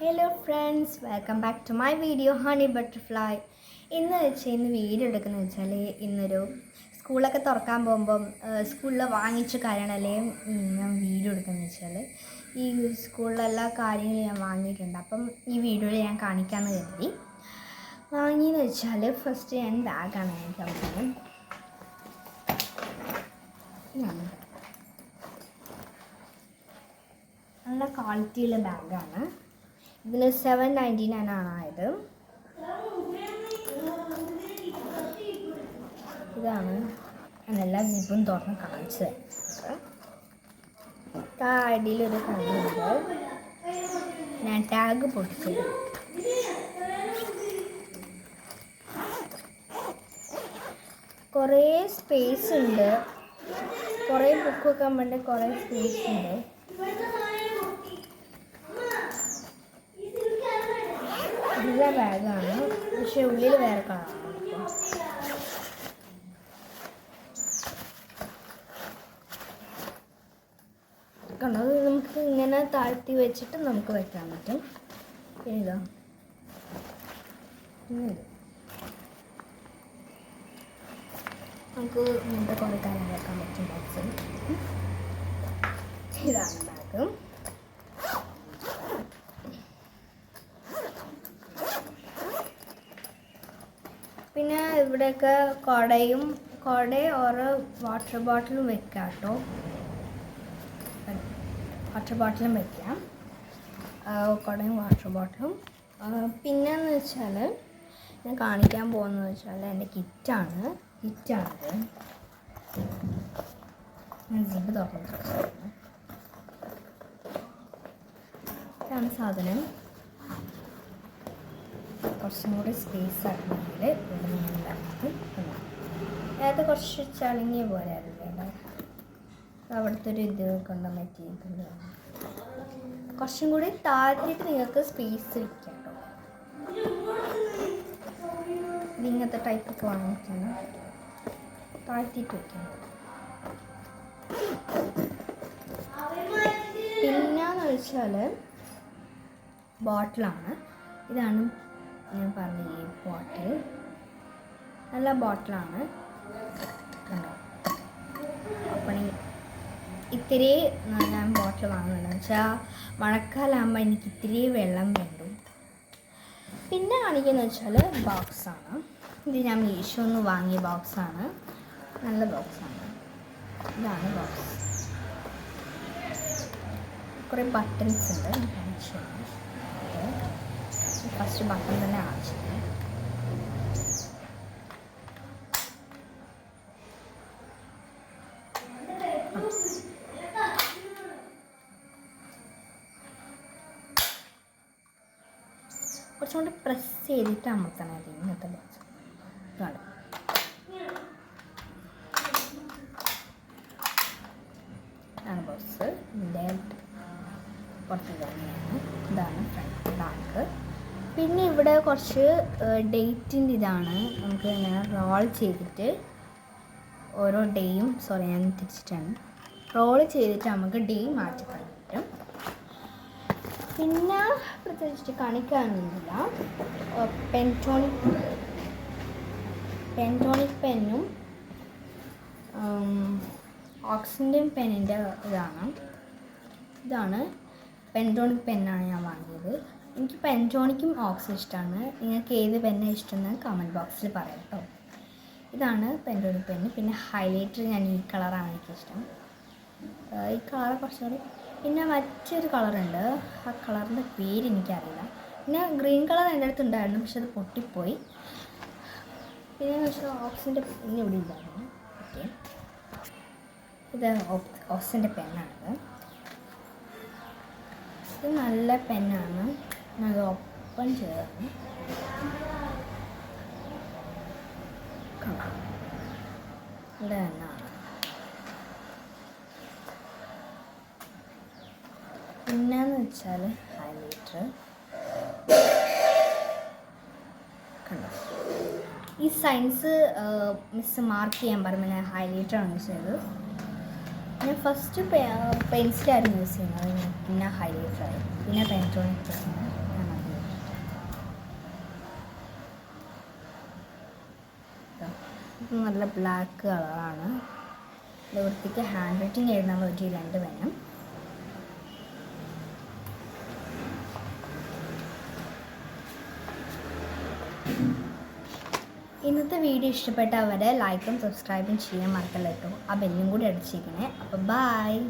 Hello friends welcome back to my video honey butterfly ഇന്ന് വെച്ച് ഇന്ന് വീഡിയോ എടുക്കുന്നത് വെച്ചാൽ ഇന്നൊരു സ്കൂളൊക്കെ തുറക്കാൻ പോകുമ്പം സ്കൂളിൽ വാങ്ങിച്ച കാര്യങ്ങളല്ലേ ഞാൻ വീഡിയോ എടുക്കുന്നത് വെച്ചാൽ ഈ സ്കൂളിലെല്ലാ കാര്യങ്ങളും ഞാൻ വാങ്ങിയിട്ടുണ്ട്. അപ്പം ഈ വീഡിയോയിൽ ഞാൻ കാണിക്കാമെന്ന് കരുതി. വാങ്ങിയെന്ന് വെച്ചാൽ ഫസ്റ്റ് ഞാൻ ബാഗാണ് വാങ്ങിക്കാൻ പോകുന്നത്. നല്ല ക്വാളിറ്റിയുള്ള ബാഗാണ് ഇതിന് സെവൻ നയന്റി നയൻ ആണ് ഇതാണ്. ഞാനെല്ലാം സിപ്പും തുറന്ന് കാണിച്ചു താടിയിലൊരു കണ്ണുണ്ട് ഞാൻ ടാഗ് പൊട്ടിച്ചത് കുറേ സ്പേസ് ഉണ്ട്. കുറേ ബുക്ക് വെക്കാൻ വേണ്ടി കുറേ സ്പേസ് ഉണ്ട്. നല്ല ബാഗാണ്. പക്ഷെ ഉള്ളിൽ വേറെ കളറാണ്. കണ്ടോ? നമുക്ക് ഇങ്ങനെ താഴ്ത്തി വെച്ചിട്ട് നമുക്ക് വെക്കാൻ പറ്റും. ഇതാ. നമുക്ക് ഇങ്ങനത്തെ കുറേ കാര്യങ്ങൾ വെക്കാൻ പറ്റും. ബോക്സിൽ ഇതാണ് ബാഗ്. പിന്നെ ഇവിടെയൊക്കെ കുടയും കുട ഓരോ വാട്ടർ ബോട്ടിലും വെക്കാം കേട്ടോ. വാട്ടർ ബോട്ടിലും വെക്കാം. കുടയും വാട്ടർ ബോട്ടിലും പിന്നെന്ന് വെച്ചാൽ ഞാൻ കാണിക്കാൻ പോകുന്നത് വെച്ചാൽ എന്റെ കിറ്റാണ്. കിറ്റാണ് ഞാൻ തുറന്നു സാധനം. കുറച്ചും കൂടി സ്പേസ് ആക്കണമെങ്കിൽ ഇവിടെ ഞാൻ ഉണ്ടാക്കി അതായത് കുറച്ച് ചളിങ്ങിയ പോലെ അല്ലേ അവിടുത്തെ ഒരു ഇത് കൊണ്ട് പറ്റിയിട്ടുണ്ട് കുറച്ചും കൂടി താഴ്ത്തിയിട്ട് നിങ്ങൾക്ക് സ്പേസ് വയ്ക്കാം ഇങ്ങനത്തെ ടൈപ്പ് ഒക്കെ വാങ്ങിക്കണം. താഴ്ത്തിയിട്ട് വെക്കാം. പിന്നെന്ന് വെച്ചാൽ ബോട്ടിലാണ് ഇതാണ് ഞാൻ പറഞ്ഞ ഈ ബോട്ടിൽ നല്ല ബോട്ടിലാണ് കണ്ടോ? അപ്പം ഈ ഇത്തിരി ഞാൻ ബോട്ടിൽ വാങ്ങുന്നുണ്ട് വെച്ചാൽ മഴക്കാലമാകുമ്പോൾ എനിക്ക് ഇത്തിരി വെള്ളം വേണ്ടു. പിന്നെ കാണിക്കുന്നത് വെച്ചാൽ ബോക്സാണ് ഇത് ഞാൻ മീഷോ നിന്ന് വാങ്ങിയ ബോക്സാണ് നല്ല ബോക്സാണ് ഇതാണ് ബോക്സ് കുറേ ബട്ടൺസ് ഉണ്ട്. കാണിച്ചു ഇത് ഫസ്റ്റ് ബട്ടൺ തന്നെ ആവശ്യം കുറച്ചുകൊണ്ട് പ്രസ് ചെയ്തിട്ട് അമർത്തണം അത് ഇന്നത്തെ ബോക്സ് ഇതാണ് ഇതാണ് ബോക്സ് ഇതിന്റെ പുറത്ത് തന്നെയാണ് ഇതാണ് ഫ്രണ്ട് ബാക്ക് പിന്നെ ഇവിടെ കുറച്ച് ഡേറ്റിന്റെ ഇതാണ്. നമുക്ക് ഇങ്ങനെ റോൾ ചെയ്തിട്ട് ഓരോ ഡേയും സോറി ഞാൻ തിരിച്ചിട്ടാണ്. റോൾ ചെയ്തിട്ട് നമുക്ക് ഡേ മാറ്റി പറ്റും. പിന്നെ പ്രത്യേകിച്ച് കാണിക്കാനൊന്നുമില്ല. പെന്റോണിക് പെന്റോണിക് പെന്നും ഓക്സിജൻ പെന്നിന്റെ ഇതാണ്. ഇതാണ് പെന്റോണിക് പെന്നാണ് ഞാൻ വാങ്ങിയത്. എനിക്ക് പെന്റോണിക്കും ഓക്സ് ഇഷ്ടമാണ് നിങ്ങൾക്ക് ഏത് പെന്നാണ് ഇഷ്ടമെന്ന് കമന്റ് ബോക്സിൽ പറയാം കേട്ടോ ഇതാണ് പെന്റോണിക് പെന്ന്. പിന്നെ ഹൈലൈറ്റർ ഞാൻ ഈ കളറാണ് എനിക്കിഷ്ടം. ഈ കളർ കുറച്ചുകൂടി പിന്നെ മറ്റൊരു കളറുണ്ട്. ആ കളറിന്റെ പേര് എനിക്കറിയില്ല. പിന്നെ ഗ്രീൻ കളർ എന്റെ അടുത്ത് ഉണ്ടായിരുന്നു പക്ഷെ അത് പൊട്ടിപ്പോയി. പിന്നെ വെച്ചാൽ ഓക്സിന്റെ പിന്നെ ഇവിടെ ഉണ്ടായിരുന്നു ഓക്കെ. ഇത് ഓക്സിന്റെ പെന്നാണിത് ഇത് നല്ല പെന്നാണ് അത് ഓപ്പൺ കാണാം. ഇവിടെ പെന്നാണ് പിന്നെന്ന് ഹൈലൈറ്റർ കണ്ടോ ഈ സയൻസ് മിസ് മാർക്ക് ചെയ്യാൻ പറഞ്ഞു ഞാൻ ഹൈലൈറ്റർ ആണ് യൂസ് ചെയ്തത്. ഞാൻ ഫസ്റ്റ് പെൻസിലായിരുന്നു യൂസ് ചെയ്യുന്നത്. പിന്നെ ഹൈലൈറ്റർ ആയി. പിന്നെ പെന്റോണിക് ഇത് നല്ല ബ്ലാക്ക് കളറാണ്. നല്ല വൃത്തിക്ക് ഹാൻഡ് റൈറ്റിംഗ് എഴുതാൻ പറ്റി രണ്ട് വേണം ഇന്നത്തെ വീഡിയോ ഇഷ്ടപ്പെട്ടവരെ ലൈക്കും സബ്സ്ക്രൈബും ചെയ്യാൻ മറക്കല്ലോ ആ ബെല്ലും കൂടി അടിച്ചേക്കണേ അപ്പോൾ ബായ്